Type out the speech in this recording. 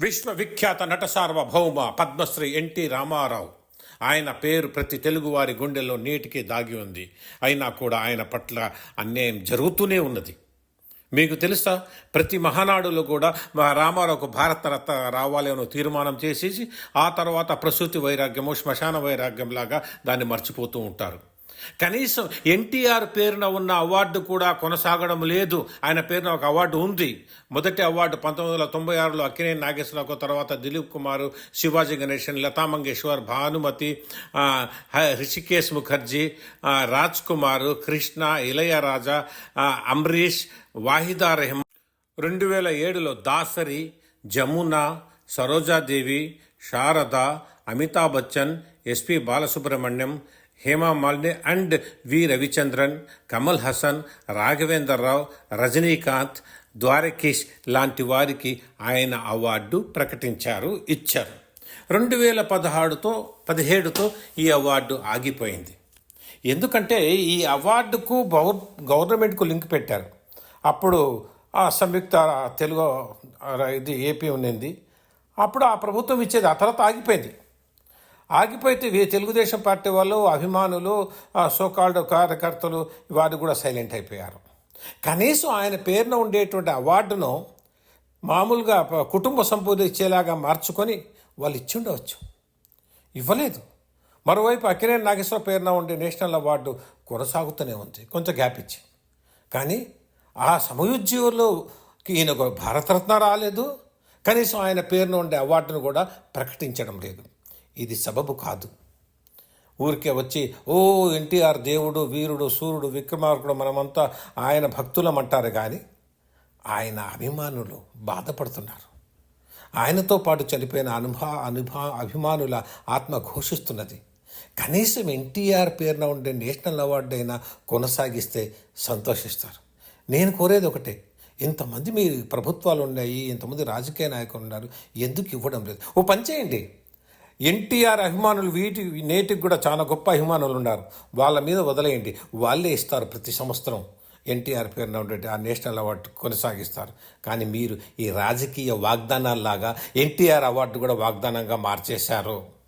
విశ్వవిఖ్యాత నట సార్వభౌమ పద్మశ్రీ ఎన్టీ రామారావు. ఆయన పేరు ప్రతి తెలుగువారి గుండెల్లో నీటికి దాగి ఉంది. అయినా కూడా ఆయన పట్ల అన్యాయం జరుగుతూనే ఉన్నది. మీకు తెలుసా? ప్రతి మహానాడులో కూడా మా రామారావుకు భారతరత్న రావాలి అని తీర్మానం చేసేసి ఆ తర్వాత ప్రసూతి వైరాగ్యము శ్మశాన వైరాగ్యంలాగా దాన్ని మర్చిపోతూ ఉంటారు. కనీసం ఎన్టీఆర్ పేరున ఉన్న అవార్డు కూడా కొనసాగడం లేదు. ఆయన పేరున ఒక అవార్డు ఉంది. మొదటి అవార్డు పంతొమ్మిది వందల తొంభై ఆరులో అక్కినేని నాగేశ్వరరావు తర్వాత దిలీప్ కుమార్ శివాజీ గణేషన్ లతా మంగేశ్వర్ భానుమతి హ- హృషికేశ్ ముఖర్జీ రాజ్ కుమార్ కృష్ణ ఇళయరాజా అమ్రీష్ వాహిదా రెహమాన్. రెండు వేల ఏడులో Dasari Jamuna Saroja Devi Sharada Amitabh Bachchan SP Balasubrahmanyam Hema Malini and V Ravichandran Kamal Haasan Raghavender Rao Rajinikanth Dwarakish లాంటి వారికి ఆయన అవార్డు ప్రకటించారు ఇచ్చారు. రెండు వేల పదహారుతో పదిహేడుతో ఈ అవార్డు ఆగిపోయింది. ఎందుకంటే ఈ అవార్డుకు గవర్ గవర్నమెంట్కు లింక్ పెట్టారు. అప్పుడు ఆ సంయుక్త తెలుగు ఇది ఏపీ ఉండింది అప్పుడు ఆ ప్రభుత్వం ఇచ్చేది ఆ తర్వాత ఆగిపోయింది. ఆగిపోయితే తెలుగుదేశం పార్టీ వాళ్ళు అభిమానులు సోకాల్డ్ కార్యకర్తలు వారు కూడా సైలెంట్ అయిపోయారు. కనీసం ఆయన పేరున ఉండేటువంటి అవార్డును మామూలుగా కుటుంబ సంపూర్తి ఇచ్చేలాగా మార్చుకొని వాళ్ళు ఇచ్చి ఉండవచ్చు ఇవ్వలేదు. మరోవైపు అక్కినేని నాగేశ్వర పేరున ఉండే నేషనల్ అవార్డు కొనసాగుతూనే ఉంది. కొంచెం గ్యాప్ ఇచ్చి. కానీ ఆ సమయోజ్జీవుల్లోకి ఈయన భారతరత్న రాలేదు. కనీసం ఆయన పేరున ఉండే అవార్డును కూడా ప్రకటించడం లేదు. ఇది సబబు కాదు. ఊరికే వచ్చి ఓ ఎన్టీఆర్ దేవుడు వీరుడు సూర్యుడు విక్రమార్కుడు మనమంతా ఆయన భక్తులమంటారు కానీ ఆయన అభిమానులు బాధపడుతున్నారు. ఆయనతో పాటు చనిపోయిన అనుభా అనుభా అభిమానుల ఆత్మ ఘోషిస్తున్నది. కనీసం ఎన్టీఆర్ పేరున ఉండే నేషనల్ అవార్డు అయినా కొనసాగిస్తే సంతోషిస్తారు. నేను కోరేది ఒకటే ఇంతమంది మీ ప్రభుత్వాలు ఉన్నాయి ఇంతమంది రాజకీయ నాయకులు ఉన్నారు ఎందుకు ఇవ్వడం లేదు? ఓ పని చేయండి. ఎన్టీఆర్ అభిమానులు వీటి నేటికి కూడా చాలా గొప్ప అభిమానులు ఉన్నారు. వాళ్ళ మీద వదిలేయండి. వాళ్ళే ఇస్తారు ప్రతి సంవత్సరం. ఎన్టీఆర్ పేరున ఉండే ఆ నేషనల్ అవార్డు కొనసాగిస్తారు. కానీ మీరు ఈ రాజకీయ వాగ్దానాల్లాగా ఎన్టీఆర్ అవార్డు కూడా వాగ్దానంగా మార్చేశారు.